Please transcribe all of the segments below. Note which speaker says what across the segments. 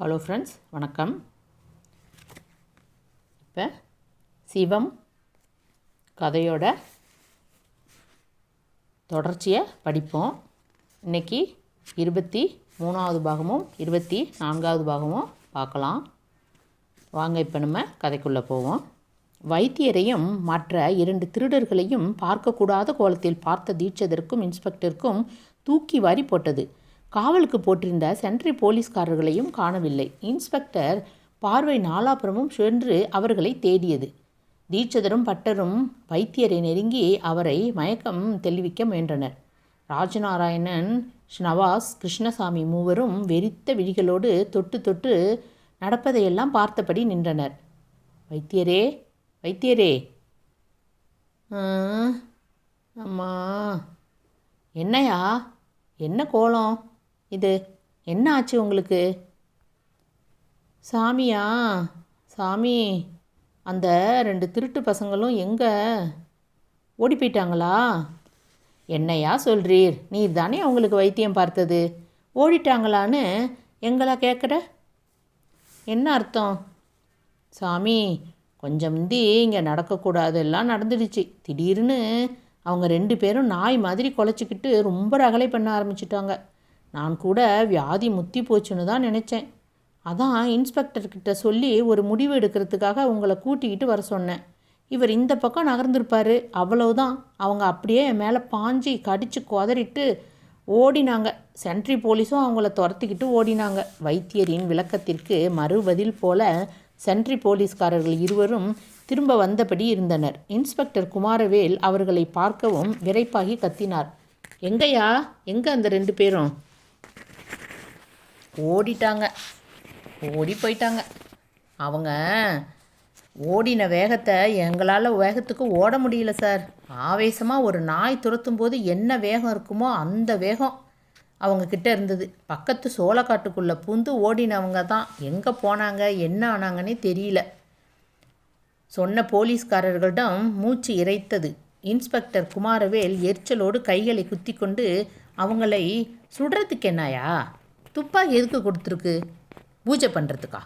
Speaker 1: Hello friends வணக்கம். இப்போ சிவம் கதையோட தொடர்ச்சியை படிப்போம். இன்னைக்கு இருபத்தி மூணாவது பாகமும் இருபத்தி நான்காவது பாகமும் பார்க்கலாம். வாங்க இப்போ நம்ம கதைக்குள்ளே போவோம். வைத்தியரையும் மற்ற இரண்டு திருடர்களையும் பார்க்கக்கூடாத கோலத்தில் பார்த்த தீட்சதற்கும் இன்ஸ்பெக்டருக்கும் தூக்கி வாரி போட்டது. காவலுக்கு போட்டிருந்த சென்ட்ரி போலீஸ்காரர்களையும் காணவில்லை. இன்ஸ்பெக்டர் பார்வை நாலாபுரமும் சென்று அவர்களை தேடியது. தீட்சதரும் பட்டரும் வைத்தியரை நெருங்கி அவரை மயக்கம் தெளிவிக்க முயன்றனர். ராஜநாராயணன் நவாஸ் கிருஷ்ணசாமி மூவரும் வெறித்த விழிகளோடு தொட்டு தொட்டு நடப்பதையெல்லாம் பார்த்தபடி நின்றனர். வைத்தியரே வைத்தியரே. அம்மா. என்னையா? என்ன கோலம்? இது என்ன ஆச்சு உங்களுக்கு? சாமியா? சாமி அந்த ரெண்டு திருட்டு பசங்களும் எங்கே? ஓடி போயிட்டாங்களா? என்னையா சொல்றீர்? நீ தானே அவங்களுக்கு வைத்தியம் பார்த்தது. ஓடிட்டாங்களான்னு எங்களா கேட்குற? என்ன அர்த்தம்? சாமி கொஞ்சம் முந்தி இங்கே நடக்கக்கூடாது எல்லாம் நடந்துடுச்சு. திடீர்னு அவங்க ரெண்டு பேரும் நாய் மாதிரி குலைச்சிக்கிட்டு ரொம்ப ரகலை பண்ண ஆரம்பிச்சிட்டாங்க. நான் கூட வியாதி முத்தி போச்சுன்னு தான் நினச்சேன். அதான் இன்ஸ்பெக்டர்கிட்ட சொல்லி ஒரு முடிவு எடுக்கிறதுக்காக உங்களை கூட்டிக்கிட்டு வர சொன்னேன். இவர் இந்த பக்கம் நகர்ந்திருப்பாரு அவ்வளவுதான். அவங்க அப்படியே என் மேலே பாஞ்சி கடித்து குதறிட்டு ஓடினாங்க. சென்ட்ரி போலீஸும் அவங்கள துரத்திக்கிட்டு ஓடினாங்க. வைத்தியரின் விளக்கத்திற்கு மறுபதில் போல சென்ட்ரி போலீஸ்காரர்கள் இருவரும் திரும்ப வந்தபடி இருந்தனர். இன்ஸ்பெக்டர் குமாரவேல் அவர்களை பார்க்கவும் விரைப்பாகி கத்தினார். எங்கேயா எங்கே அந்த ரெண்டு பேரும்? ஓடிட்டாங்க. ஓடி போயிட்டாங்க. அவங்க ஓடின வேகத்தை எங்களால் வேகத்துக்கு ஓட முடியல சார். ஆவேசமாக ஒரு நாய் துரத்தும் போது என்ன வேகம் இருக்குமோ அந்த வேகம் அவங்க கிட்ட இருந்தது. பக்கத்து சோளக்காட்டுக்குள்ளே பூந்து ஓடினவங்க தான் எங்கே போனாங்க என்ன ஆனாங்கன்னே தெரியல. சொன்ன போலீஸ்காரர்களிடம் மூச்சு இறைத்தது. இன்ஸ்பெக்டர் குமாரவேல் எரிச்சலோடு கைகளை குத்தி கொண்டு அவங்களை சுடுறதுக்கு என்னாயா துப்பாக்கி எதுக்கு கொடுத்துருக்கு? பூஜை பண்ணுறதுக்கா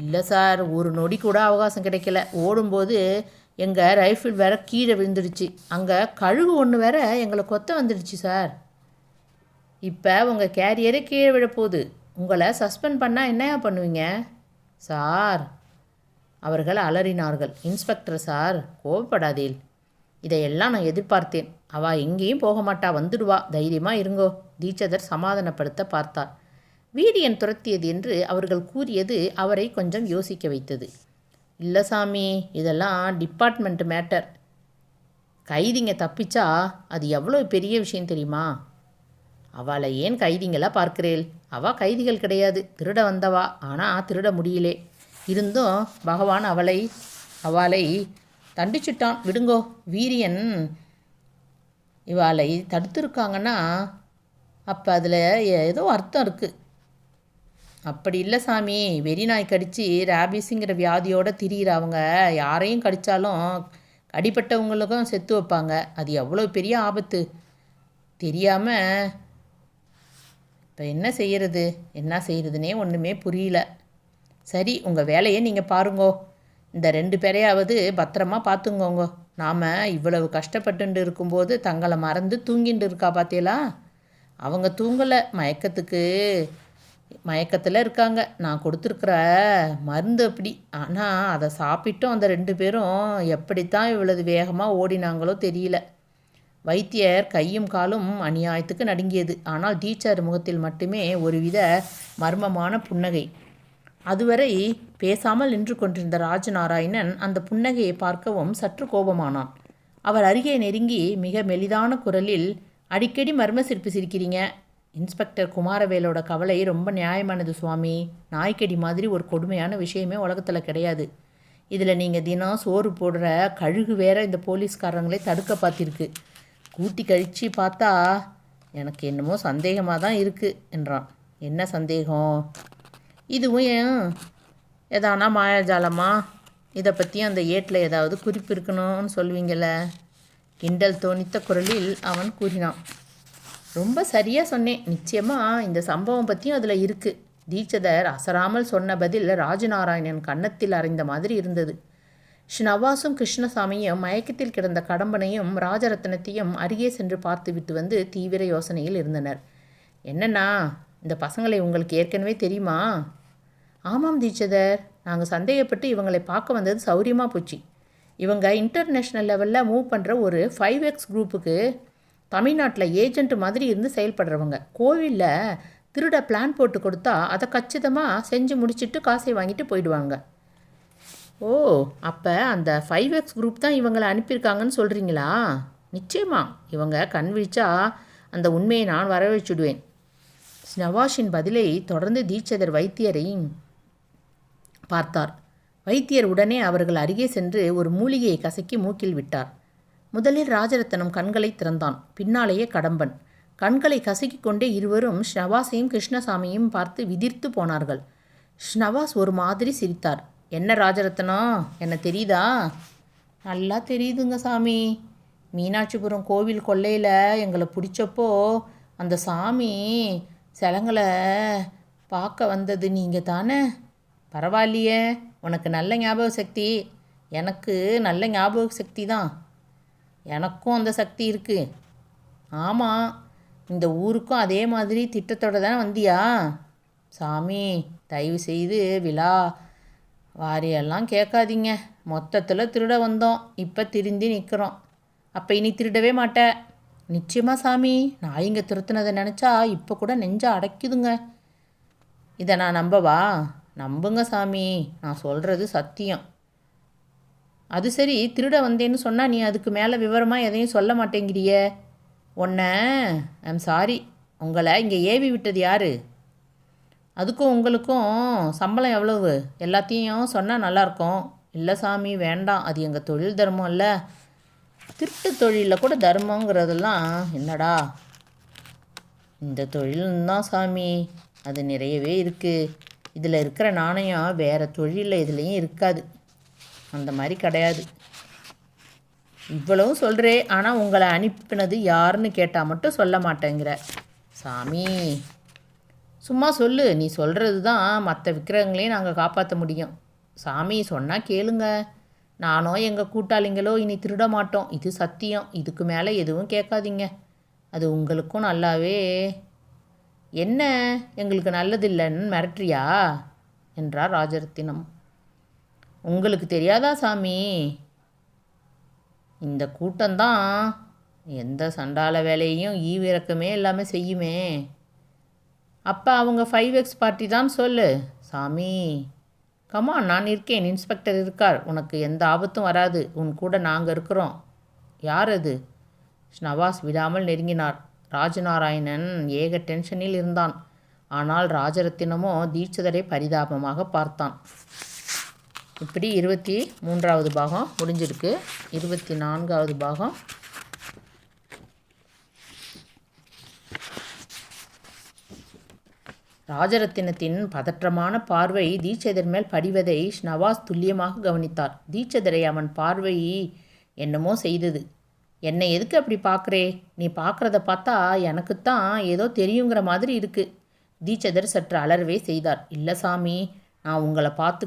Speaker 1: இல்லை சார் ஒரு நொடி கூட அவகாசம் கிடைக்கல. ஓடும்போது எங்கள் ரைஃபிள் வேற கீழே விழுந்துடுச்சு. அங்கே கழுகு ஒன்று வேற எங்களை கொத்த வந்துடுச்சு சார். இப்போ உங்கள் கேரியரே கீழே விழப்போகுது உங்களை சஸ்பெண்ட் பண்ணால் என்னையா பண்ணுவீங்க? சார் அவர்கள் அலறினார்கள். இன்ஸ்பெக்டர் சார் கோவப்படாதீர். இதையெல்லாம் நான் எதிர்பார்த்தேன். அவ எங்கேயும் போக மாட்டா. வந்துடுவா. தைரியமாக இருங்கோ. தீட்சதர் சமாதானப்படுத்த பார்த்தார் வீரியன் துரத்தியது என்று அவர்கள் கூறியது அவரை கொஞ்சம் யோசிக்க வைத்தது. இல்லை சாமி இதெல்லாம் டிபார்ட்மெண்ட் மேட்டர் கைதிங்க தப்பிச்சா அது எவ்வளோ பெரிய விஷயம் தெரியுமா? அவளை ஏன் கைதிங்களா பார்க்கிறேள்? அவள் கைதிகள் கிடையாது. திருட வந்தவா. ஆனால் திருட முடியலே. இருந்தும் பகவான் அவளை அவளை தண்டிச்சுட்டான். விடுங்கோ வீரியன். இவாளை தடுத்துருக்காங்கன்னா அப்போ அதில் ஏதோ அர்த்தம் இருக்குது அப்படி இல்லை சாமி. வெறி நாய் கடித்து ரேபிஸுங்கிற வியாதியோடு திரியிற அவங்க யாரையும் கடித்தாலும் அடிப்பட்டவங்களுக்கும் செத்து வைப்பாங்க. அது எவ்வளோ பெரிய ஆபத்து. தெரியாமல் இப்போ என்ன செய்கிறது என்ன செய்கிறதுனே ஒன்றுமே புரியல. சரி உங்கள் வேலையை நீங்கள் பாருங்கோ. இந்த ரெண்டு பேரையாவது பத்திரமா பார்த்துங்கோங்க. நாம் இவ்வளவு கஷ்டப்பட்டுட்டு இருக்கும்போது தங்களை மறந்து தூங்கிட்டு இருக்கா பார்த்தீங்களா அவங்க தூங்கலை. மயக்கத்துக்கு மயக்கத்தில் இருக்காங்க. நான் கொடுத்துருக்குற மருந்து அப்படி. ஆனால் அதை சாப்பிட்டும் அந்த ரெண்டு பேரும். எப்படித்தான் இவ்வளவு வேகமாக ஓடினாங்களோ தெரியல. வைத்தியர் கையும் காலும் அநியாயத்துக்கு நடுங்கியது. ஆனால் டீச்சர் முகத்தில் மட்டுமே ஒருவித மர்மமான புன்னகை. அதுவரை பேசாமல் நின்று கொண்டிருந்த ராஜநாராயணன் அந்த புன்னகையை பார்க்கவும் சற்று கோபமானான். அவர் அருகே நெருங்கி மிக மெலிதான குரலில் அடிக்கடி மர்ம சிரிப்பு சிரிக்கிறீங்க. இன்ஸ்பெக்டர் குமாரவேலோட கவலை ரொம்ப நியாயமானது சுவாமி. நாய்க்கடி மாதிரி ஒரு கொடுமையான விஷயமே உலகத்தில் கிடையாது. இதில் நீங்கள் தினம் சோறு போடுற கழுகு வேற இந்த போலீஸ்காரங்களே தடுக்க பார்த்திருக்கு கூட்டி கழித்து பார்த்தா எனக்கு என்னமோ சந்தேகமாக தான் இருக்குது என்றான். என்ன சந்தேகம்? இதுவும் ஏன்? எதானா மாயாஜாலமா? இதை பற்றி அந்த ஏட்டில் ஏதாவது குறிப்பு இருக்கணும்னு சொல்லுவீங்கள்ல கிண்டல் தோணித்த குரலில் அவன் கூறினான். ரொம்ப சரியாக சொன்னேன். நிச்சயமாக இந்த சம்பவம் பற்றியும் அதில் இருக்குது தீட்சதர் அசராமல் சொன்ன பதில் ராஜநாராயணன் கன்னத்தில் அறைந்த மாதிரி இருந்தது. ஷ்னவாசும் கிருஷ்ணசாமியும் மயக்கத்தில் கிடந்த கடம்பனையும் ராஜரத்னத்தையும் அருகே சென்று பார்த்துவிட்டு வந்து தீவிர யோசனையில் இருந்தனர். என்னண்ணா இந்த பசங்களை உங்களுக்கு ஏற்கனவே தெரியுமா? ஆமாம் தீட்சதர் நாங்கள் சந்தேகப்பட்டு இவங்களை பார்க்க வந்தது சௌரியமாக போச்சு. இவங்க இன்டர்நேஷ்னல் லெவலில் மூவ் பண்ணுற ஒரு ஃபைவ் எக்ஸ் குரூப்புக்கு தமிழ்நாட்டில் ஏஜென்ட் மாதிரி இருந்து செயல்படுறவங்க. கோவிலில் திருட பிளான் போட்டு கொடுத்தா அதை கச்சிதமாக செஞ்சு முடிச்சுட்டு காசை வாங்கிட்டு போயிடுவாங்க. ஓ அப்போ அந்த ஃபைவ் எக்ஸ் குரூப் தான் இவங்களை அனுப்பியிருக்காங்கன்னு சொல்கிறீங்களா நிச்சயமா. இவங்க கண் விழிச்சா அந்த உண்மையை நான் வரவழைச்சுடுவேன். நவாஷின் பதிலை தொடர்ந்து தீட்சதர் வைத்தியரையும் பார்த்தார். வைத்தியர் உடனே அவர்கள் அருகே சென்று ஒரு மூலிகையை கசக்கி மூக்கில் விட்டார். முதலில் ராஜரத்னம் கண்களை திறந்தான். பின்னாலேயே கடம்பன். கண்களை கசக்கிக் கொண்டே இருவரும் ஷ்னவாஸையும் கிருஷ்ணசாமியும் பார்த்து விதிர்த்து போனார்கள். ஷ்னவாஸ் ஒரு மாதிரி சிரித்தார். என்ன ராஜரத்னம் என்ன தெரியுதா? நல்லா தெரியுதுங்க சாமி. மீனாட்சிபுரம் கோவில் கொல்லையில் எங்களை பிடிச்சப்போ அந்த சாமி சிலங்களை பார்க்க வந்தது நீங்கள் தானே பரவாயில்லையே உனக்கு நல்ல ஞாபக சக்தி. எனக்கு நல்ல ஞாபக சக்தி தான். எனக்கும் அந்த சக்தி இருக்குது ஆமாம் இந்த ஊருக்கும் அதே மாதிரி திட்டத்தோட தானே வந்தியா? சாமி தயவு செய்து விழா வாரியெல்லாம் கேட்காதீங்க. மொத்தத்தில் திருட வந்தோம். இப்போ திருந்தி நிற்கிறோம் அப்போ இனி திருடவே மாட்டேன் நிச்சயமாக சாமி நான் இங்கே திருத்தினதை நினச்சா இப்போ கூட நெஞ்ச அடைக்குதுங்க. இதை நான் நம்பவா? நம்புங்க சாமி நான் சொல்கிறது சத்தியம். அது சரி திருட வந்தேன்னு சொன்னால் நீ அதுக்கு மேலே விவரமாக எதையும் சொல்ல மாட்டேங்கிறியே. உன்னை ஐம் சாரி உங்களை இங்கே ஏவி விட்டது யார்? அதுக்கும் உங்களுக்கும் சம்பளம் எவ்வளவு? எல்லாத்தையும் சொன்னால் நல்லாயிருக்கும் இல்லை சாமி வேண்டாம். அது எங்கள் தொழில் தர்மம் இல்லை. திருட்டு தொழிலில் கூட தர்மங்கிறதெல்லாம் என்னடா? இந்த தொழில்தான் சாமி அது நிறையவே இருக்குது இதில் இருக்கிற நாணயம் வேறு தொழிலில் இதுலேயும் இருக்காது. அந்த மாதிரி கிடையாது. இவ்வளவும் சொல்கிறே ஆனால் உங்களை அனுப்பினது யாருன்னு கேட்டால் மட்டும் சொல்ல மாட்டேங்கிற. சாமி சும்மா சொல்லு. நீ சொல்கிறது தான் மற்ற விக்கிரகங்களையும் நாங்கள் காப்பாற்ற முடியும். சாமி சொன்னால் கேளுங்க. நானோ எங்கள் கூட்டாளிங்களோ இனி திருட மாட்டோம். இது சத்தியம். இதுக்கு மேலே எதுவும் கேட்காதீங்க. அது உங்களுக்கும் நல்லாவே என்ன? எங்களுக்கு நல்லதில்லைன்னு மிரட்டுறியா? என்றார் ராஜரத்தினம். உங்களுக்கு தெரியாதா சாமி? இந்த கூட்டம்தான். எந்த சண்டால வேலையையும் ஈவிறக்கமே எல்லாமே செய்யுமே. அப்போ அவங்க ஃபைவ் எக்ஸ் பார்ட்டி தான் சொல்லு. சாமி கமா நான் இருக்கேன். இன்ஸ்பெக்டர் இருக்கார். உனக்கு எந்த ஆபத்தும் வராது. உன் கூட நாங்கள் இருக்கிறோம். யார் அது? நவாஸ் விடாமல் நெருங்கினார். ராஜநாராயணன் ஏக டென்ஷனில் இருந்தான். ஆனால் ராஜரத்தினமோ தீட்சிதரை பரிதாபமாக பார்த்தான். இப்படி இருபத்தி மூன்றாவது பாகம் முடிஞ்சிருக்கு. இருபத்தி நான்காவது பாகம். ராஜரத்தினத்தின் பதற்றமான பார்வை தீட்சதர் மேல் படிவதை நவாஸ் துல்லியமாக கவனித்தார். தீட்சதரை அவன் பார்வை என்னமோ செய்தது. என்னை எதுக்கு அப்படி பார்க்குறே? நீ பார்க்குறத பார்த்தா எனக்குத்தான் ஏதோ தெரியுங்கிற மாதிரி இருக்கு. தீட்சதர் சற்று அலறவே செய்தார். இல்லை சாமி நான் உங்களை பார்த்து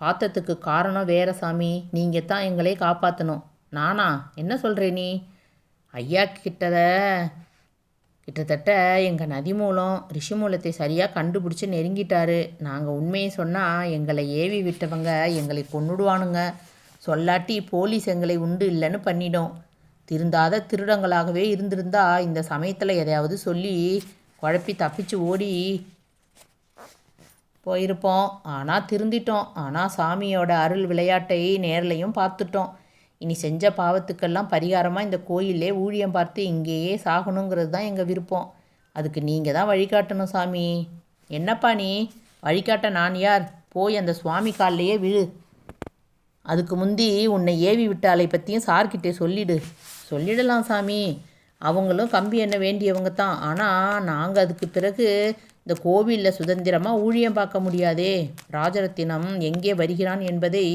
Speaker 1: பார்த்ததுக்கு காரணம் வேற சாமி. நீங்கள் தான் எங்களை காப்பாற்றணும் நானா? என்ன சொல்கிறே நீ? ஐயா கிட்டத கிட்டத்தட்ட எங்கள் நதி மூலம் ரிஷி மூலத்தை சரியாக கண்டுபிடிச்சி நெருங்கிட்டாரு. நாங்கள் உண்மையை சொன்னால் எங்களை ஏவி விட்டவங்க எங்களை கொன்னுடுவானுங்க. சொல்லாட்டி போலீஸ் எங்களை உண்டு இல்லைன்னு பண்ணிடும் திருந்தாத திருடங்களாகவே இருந்திருந்தா இந்த சமயத்தில் எதையாவது சொல்லி குழப்பி தப்பிச்சு ஓடி போயிருப்போம். ஆனால் திருந்திட்டோம். ஆனால் சாமியோட அருள் விளையாட்டை நேர்லையும் பார்த்துட்டோம். இனி செஞ்ச பாவத்துக்கெல்லாம் பரிகாரமாக இந்த கோயிலே ஊழியம் பார்த்து இங்கேயே சாகணுங்கிறது தான் எங்கள் விருப்பம். அதுக்கு நீங்கள் தான் வழிகாட்டணும் சாமி. என்னப்பா நீ? வழிகாட்ட நான் யார்? போய் அந்த சுவாமி காலிலேயே விழு. அதுக்கு முந்தி உன்னை ஏவி விட்டாலை பற்றியும் சார்கிட்டே சொல்லிடு. சொல்லிடலாம் சாமி. அவங்களும் கம்பி என்ன வேண்டியவங்க தான். ஆனால் நாங்கள் அதுக்கு பிறகு இந்த கோவிலில் சுதந்திரமாக ஊழியம் பார்க்க முடியாதே. ராஜரத்தினம் எங்கே வருகிறான் என்பதை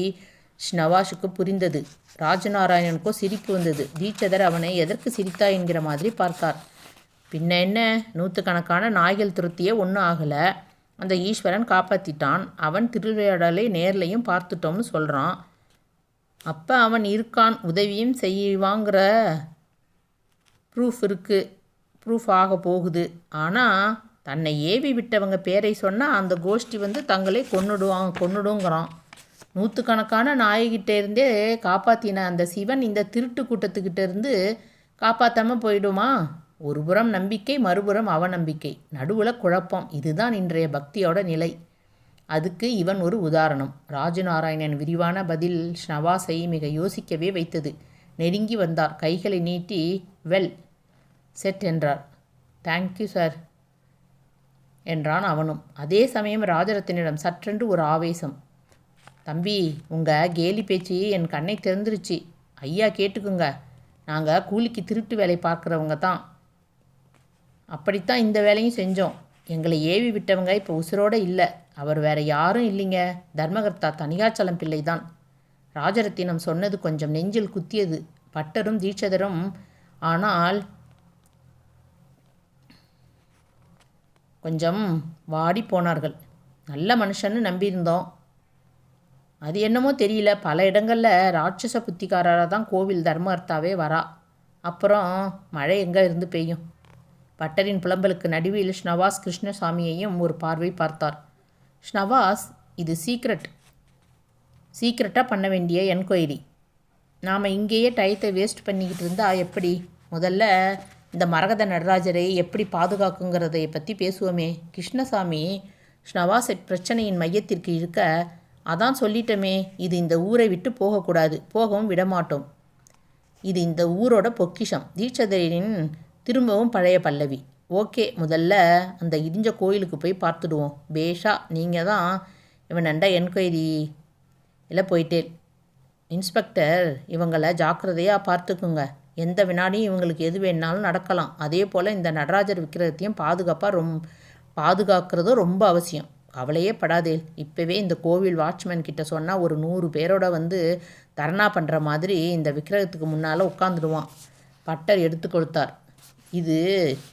Speaker 1: நவாஷுக்கு புரிந்தது. ராஜநாராயணனுக்கோ சிரிப்பு வந்தது. தீட்சதர் அவனை எதற்கு சிரித்தா என்கிற மாதிரி பார்த்தார். பின்ன என்ன? நூற்றுக்கணக்கான நாய்கள் துரத்தியே ஒன்றும் ஆகலை. அந்த ஈஸ்வரன் காப்பாற்றிட்டான் அவன் திருவிளையாடலை நேர்லையும் பார்த்துட்டோம்னு சொல்கிறான் அப்போ அவன் இருக்கான் உதவியும் செய்வாங்கிற ப்ரூஃப் இருக்குது ப்ரூஃப் ஆக போகுது. ஆனால் தன்னை ஏவி விட்டவங்க பேரை சொன்னால் அந்த கோஷ்டி வந்து தங்களே கொன்னுடுவான் கொன்னுடுங்கிறான். நூற்றுக்கணக்கான நாயகிட்ட இருந்தே காப்பாற்றின அந்த சிவன் இந்த திருட்டு கூட்டத்துக்கிட்ட இருந்து காப்பாற்றாமல் போயிடுமா? ஒருபுறம் நம்பிக்கை மறுபுறம் அவநம்பிக்கை. நடுவில் குழப்பம். இதுதான் இன்றைய பக்தியோட நிலை. அதுக்கு இவன் ஒரு உதாரணம். ராஜநாராயணன் விரிவான பதில் ஷ்னவாஸை மிக யோசிக்கவே வைத்தது. நெருங்கி வந்தார். கைகளை நீட்டி வெல் செட் என்றார். தேங்க்யூ சார் என்றான் அவனும். அதே சமயம் ராஜரத்தினிடம் சற்றென்று ஒரு ஆவேசம். தம்பி உங்கள் கேலி பேச்சு என் கண்ணை திறந்துருச்சு. ஐயா கேட்டுக்குங்க. நாங்கள் கூலிக்கு திருட்டு வேலை பார்க்குறவங்க தான். அப்படித்தான் இந்த வேலையும் செஞ்சோம். எங்களை ஏவி விட்டவங்க இப்போ உசுரோடு இல்லை. அவர் வேற யாரும் இல்லைங்க. தர்மகர்த்தா தனியாச்சலம் பிள்ளை தான் ராஜரத்தினம் சொன்னது கொஞ்சம் நெஞ்சில் குத்தியது. பட்டரும் தீட்சதரும் ஆனால் கொஞ்சம் வாடி போனார்கள். நல்ல மனுஷன்னு நம்பியிருந்தோம். அது என்னமோ தெரியல. பல இடங்களில் ராட்சச புத்திக்காரராக தான் கோவில் தர்மகர்த்தாவே வரா. அப்புறம் மழை எங்கே இருந்து பெய்யும்? பட்டரின் புலம்பலுக்கு நடுவில் ஷ்னவாஸ் கிருஷ்ணசாமியையும் ஒரு பார்வை பார்த்தார். ஷ்னவாஸ் இது சீக்ரெட் சீக்ரெட்டாக பண்ண வேண்டிய என்கொயரி. நாம் இங்கேயே டயத்தை வேஸ்ட் பண்ணிக்கிட்டு இருந்தால் எப்படி? முதல்ல இந்த மரகத நடராஜரை எப்படி பாதுகாக்குங்கிறதை பற்றி பேசுவோமே. கிருஷ்ணசாமி ஷ்னவாஸ் பிரச்சனையின் மையத்திற்கு இருக்க அதான் சொல்லிட்டோமே இது இந்த ஊரை விட்டு போகக்கூடாது போகவும் விடமாட்டோம். இது இந்த ஊரோட பொக்கிஷம். தீட்சதரின் திரும்பவும் பழைய பல்லவி. ஓகே முதல்ல அந்த இடிஞ்ச கோயிலுக்கு போய் பார்த்துடுவோம். பேஷா நீங்கள் தான் இவன் நண்டா என்கொயரி. இல்லை போயிட்டேன். இன்ஸ்பெக்டர் இவங்களை ஜாக்கிரதையாக பார்த்துக்குங்க. எந்த வினாடியும் இவங்களுக்கு எது வேணாலும் நடக்கலாம். அதே போல் இந்த நடராஜர் விக்கிரகத்தையும் பாதுகாப்பாக ரொம் பாதுகாக்கிறதும் ரொம்ப அவசியம். கவலையே படாதே. இப்போவே இந்த கோவில் வாட்ச்மேன் கிட்ட சொன்னால் ஒரு நூறு பேரோட வந்து தர்ணா பண்ணுற மாதிரி இந்த விக்கிரகத்துக்கு முன்னால் உட்காந்துடுவான் பட்டர் எடுத்து கொடுத்தார். இது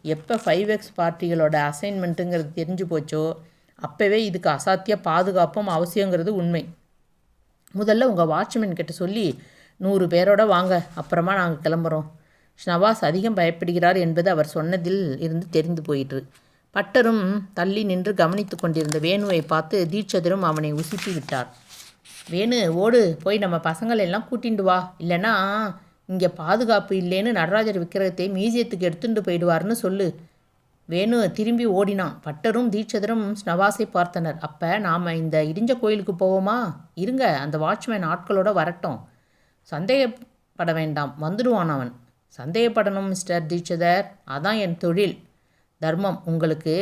Speaker 1: எப்போ ஃபைவ் எக்ஸ் பார்ட்டிகளோட அசைன்மெண்ட்டுங்கிறது தெரிஞ்சு போச்சோ அப்போவே இதுக்கு அசாத்திய பாதுகாப்பும் அவசியங்கிறது உண்மை. முதல்ல உங்கள் வாட்ச்மேன் கிட்ட சொல்லி நூறு பேரோட வாங்க அப்புறமா நாங்கள் கிளம்புறோம். ஷ்னவாஸ் அதிகம் பயப்படுகிறார் என்பது அவர் சொன்னதில் இருந்து தெரிந்து போயிற்று. பட்டரும் தள்ளி நின்று கவனித்து கொண்டிருந்த வேணுவை பார்த்து தீட்சதரும் அவனை உசுப்பி விட்டார். வேணு ஓடு போய் நம்ம பசங்களை எல்லாம் கூட்டிண்டு வா. இல்லைன்னா இங்கே பாதுகாப்பு இல்லைன்னு நடராஜர் விக்கிரகத்தை மியூசியத்துக்கு எடுத்துட்டு போயிடுவார்னு சொல்லு. வேணு திரும்பி ஓடினான். பட்டரும் தீட்சதரும் ஸ்னவாஸை பார்த்தனர். அப்போ நாம் இந்த இடிஞ்ச கோயிலுக்கு போவோமா? இருங்க அந்த வாட்ச்மேன் ஆட்களோட வரட்டும். சந்தேகப்பட வேண்டாம். வந்துடுவான் அவன். சந்தேகப்படணும் மிஸ்டர் தீட்சதர். அதான் என் தொழில். தர்மம். உங்களுக்கு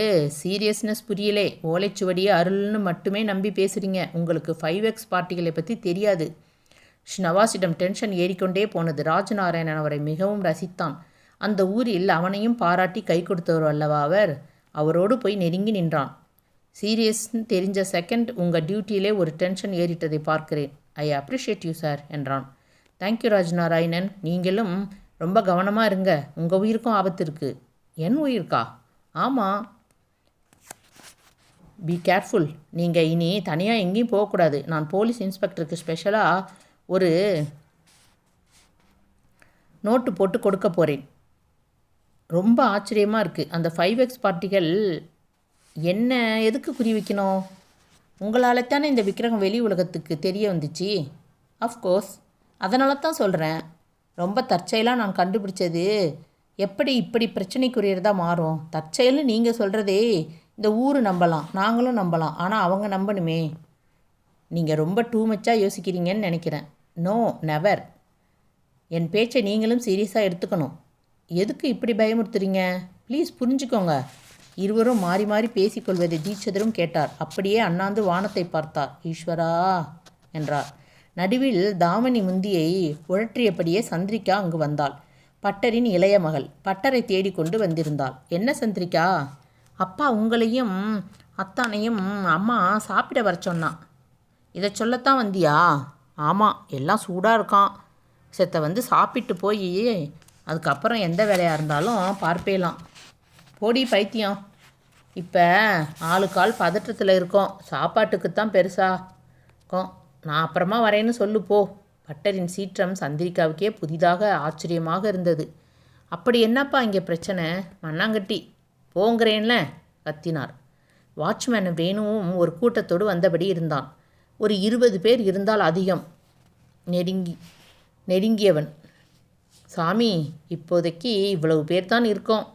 Speaker 1: சீரியஸ்னஸ் புரியலே. ஓலைச்சுவடியே அருள்னு மட்டுமே நம்பி பேசுகிறீங்க உங்களுக்கு ஃபைவ் எக்ஸ் பார்ட்டிகளை பற்றி தெரியாது. ஷ்னவாஸிடம் டென்ஷன் ஏறிக்கொண்டே போனது. ராஜநாராயணன் அவரை மிகவும் ரசித்தான். அந்த ஊரில் அவனையும் பாராட்டி கை கொடுத்தவர் அல்லவா அவர்? அவரோடு போய் நெருங்கி நின்றான். சீரியஸ்னு தெரிஞ்ச செகண்ட் உங்கள் டியூட்டியிலே ஒரு டென்ஷன் ஏறிட்டதை பார்க்கிறேன். ஐ அப்ரிஷியேட் யூ சார் என்றான். Thank you Rajanarayanan. நீங்களும் ரொம்ப கவனமாக இருங்க. உங்கள் உயிருக்கும் ஆபத்து இருக்குது என் உயிருக்கா? ஆமாம் பி கேர்ஃபுல் நீங்கள் இனி தனியாக எங்கேயும் போகக்கூடாது. நான் போலீஸ் இன்ஸ்பெக்டருக்கு ஸ்பெஷலாக ஒரு நோட்டு போட்டு கொடுக்க போகிறேன் ரொம்ப ஆச்சரியமாக இருக்குது அந்த ஃபைவ் எக்ஸ் பார்ட்டிகள் என்ன எதுக்கு குறி வைக்கணும்? உங்களால் தானே இந்த விக்கிரகம் வெளி உலகத்துக்கு தெரிய வந்துச்சு? அஃப்கோர்ஸ் அதனால தான் சொல்கிறேன் ரொம்ப தற்செயலாக நான் கண்டுபிடிச்சது எப்படி இப்படி பிரச்சனைக்குரியதாக மாறும்? தற்செயல்னு நீங்கள் சொல்கிறதே இந்த ஊர் நம்பலாம் நாங்களும் நம்பலாம் ஆனால் அவங்க நம்பணுமே. நீங்கள் ரொம்ப டூ மச்சாக யோசிக்கிறீங்கன்னு நினைக்கிறேன். நோ நெவர் என் பேச்சை நீங்களும் சீரியஸாக எடுத்துக்கணும். எதுக்கு இப்படி பயமுறுத்துறீங்க? ப்ளீஸ் புரிஞ்சுக்கோங்க. இருவரும் மாறி மாறி பேசிக்கொள்வதை தீட்சதரும் கேட்டார். அப்படியே அண்ணாந்து வானத்தை பார்த்தார். ஈஸ்வரா! என்றார். நடுவில் தாமணி முந்தியை உழற்றியபடியே சந்திரிகா அங்கு வந்தாள். பட்டரின் இளைய மகள் பட்டரை தேடிக்கொண்டு வந்திருந்தாள். என்ன சந்திரிகா? அப்பா உங்களையும் அத்தானையும் அம்மா சாப்பிட வர சொன்னான் இதை சொல்லத்தான் வந்தியா? ஆமாம் எல்லாம் சூடாக இருக்கான் செத்த வந்து சாப்பிட்டு போய் அதுக்கப்புறம் எந்த வேலையாக இருந்தாலும் பார்ப்பேலாம். போடி பைத்தியம். இப்போ ஆளுக்கால் பதற்றத்தில் இருக்கோம். சாப்பாட்டுக்கு தான் பெருசாக இருக்கோம். நான் அப்புறமா வரேன்னு சொல்லு போ. பட்டரின் சீற்றம் சந்திரிகாவுக்கே புதிதாக ஆச்சரியமாக இருந்தது. அப்படி என்னப்பா இங்கே பிரச்சனை? மண்ணாங்கட்டி போங்கிறேன்ல கத்தினார். வாட்ச்மேன் வேணுவும் ஒரு கூட்டத்தோடு வந்தபடி இருந்தான். ஒரு இருபது பேர் இருந்தால் அதிகம். நெருங்கி நெருங்கியவன். சாமி இப்போதைக்கு இவ்வளவு பேர் தான் இருக்கோம்.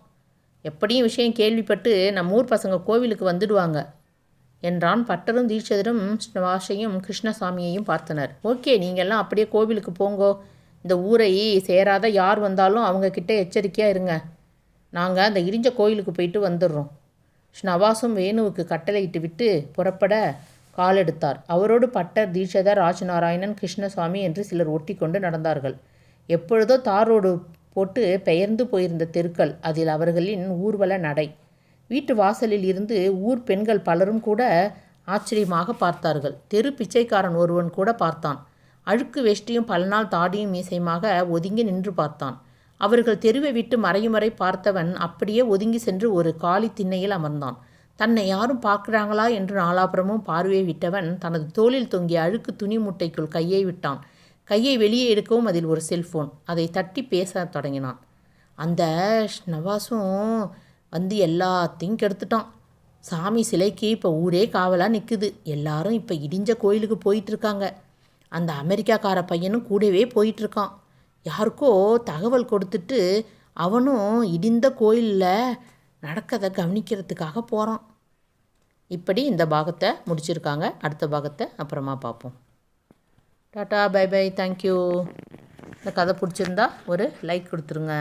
Speaker 1: எப்படியும் விஷயம் கேள்விப்பட்டு நம்ம ஊர் பசங்க கோவிலுக்கு வந்துடுவாங்க என்றான் பட்டரும் தீட்சிதரும் வாஷையும் கிருஷ்ணசாமியையும் பார்த்தனர். ஓகே நீங்கள்லாம் அப்படியே கோவிலுக்கு போங்கோ. இந்த ஊரை சேராத யார் வந்தாலும் அவங்கக்கிட்ட எச்சரிக்கையாக இருங்க. நாங்கள் அந்த இடிஞ்ச கோயிலுக்கு போயிட்டு வந்துடுறோம். ஸ்னவாசும் வேணுவுக்கு கட்டளையிட்டு விட்டு புறப்பட காலெடுத்தார். அவரோடு பட்டர் தீட்சதர் ராஜநாராயணன் கிருஷ்ணசாமி என்று சிலர் ஒட்டி கொண்டு நடந்தார்கள். எப்பொழுதோ தார் ரோடு போட்டு பெயர்ந்து போயிருந்த தெருக்கள் அதில் அவர்களின் ஊர்வல நடை. வீட்டு வாசலில் இருந்து ஊர் பெண்கள் பலரும் கூட ஆச்சரியமாக பார்த்தார்கள். தெரு பிச்சைக்காரன் ஒருவன் கூட பார்த்தான். அழுக்கு வேஷ்டியும் பல நாள் தாடியும் மீசையுமாக ஒதுங்கி நின்று பார்த்தான். அவர்கள் தெருவை விட்டு மறையும் வரை பார்த்தவன் அப்படியே ஒதுங்கி சென்று ஒரு காலி திண்ணையில் அமர்ந்தான். தன்னை யாரும் பார்க்குறாங்களா என்று நாலாபுரமும் பார்வையை விட்டவன் தனது தோளில் தொங்கிய அழுக்கு துணி முட்டைக்குள் கையை விட்டான். கையை வெளியே எடுக்கவும் அதில் ஒரு செல்ஃபோன் அதை தட்டி பேச தொடங்கினான். அந்த நவாஸும் வந்து எல்லாத்தையும் கெடுத்துட்டான். சாமி சிலைக்கு இப்போ ஊரே காவலாக நிற்குது எல்லாரும் இப்போ இடிஞ்ச கோயிலுக்கு போயிட்டுருக்காங்க. அந்த அமெரிக்காக்கார பையனும் கூடவே போயிட்டுருக்கான். யாருக்கோ தகவல் கொடுத்துட்டு அவனும் இடிந்த கோயிலில் நடக்கதை கவனிக்கிறதுக்காக போகிறான் இப்படி இந்த பாகத்தை முடிச்சிருக்காங்க. அடுத்த பாகத்தை அப்புறமா பார்ப்போம். Tata bye by. தேங்க்யூ இந்த கதை பிடிச்சிருந்தா ஒரு லைக் கொடுத்துருங்க.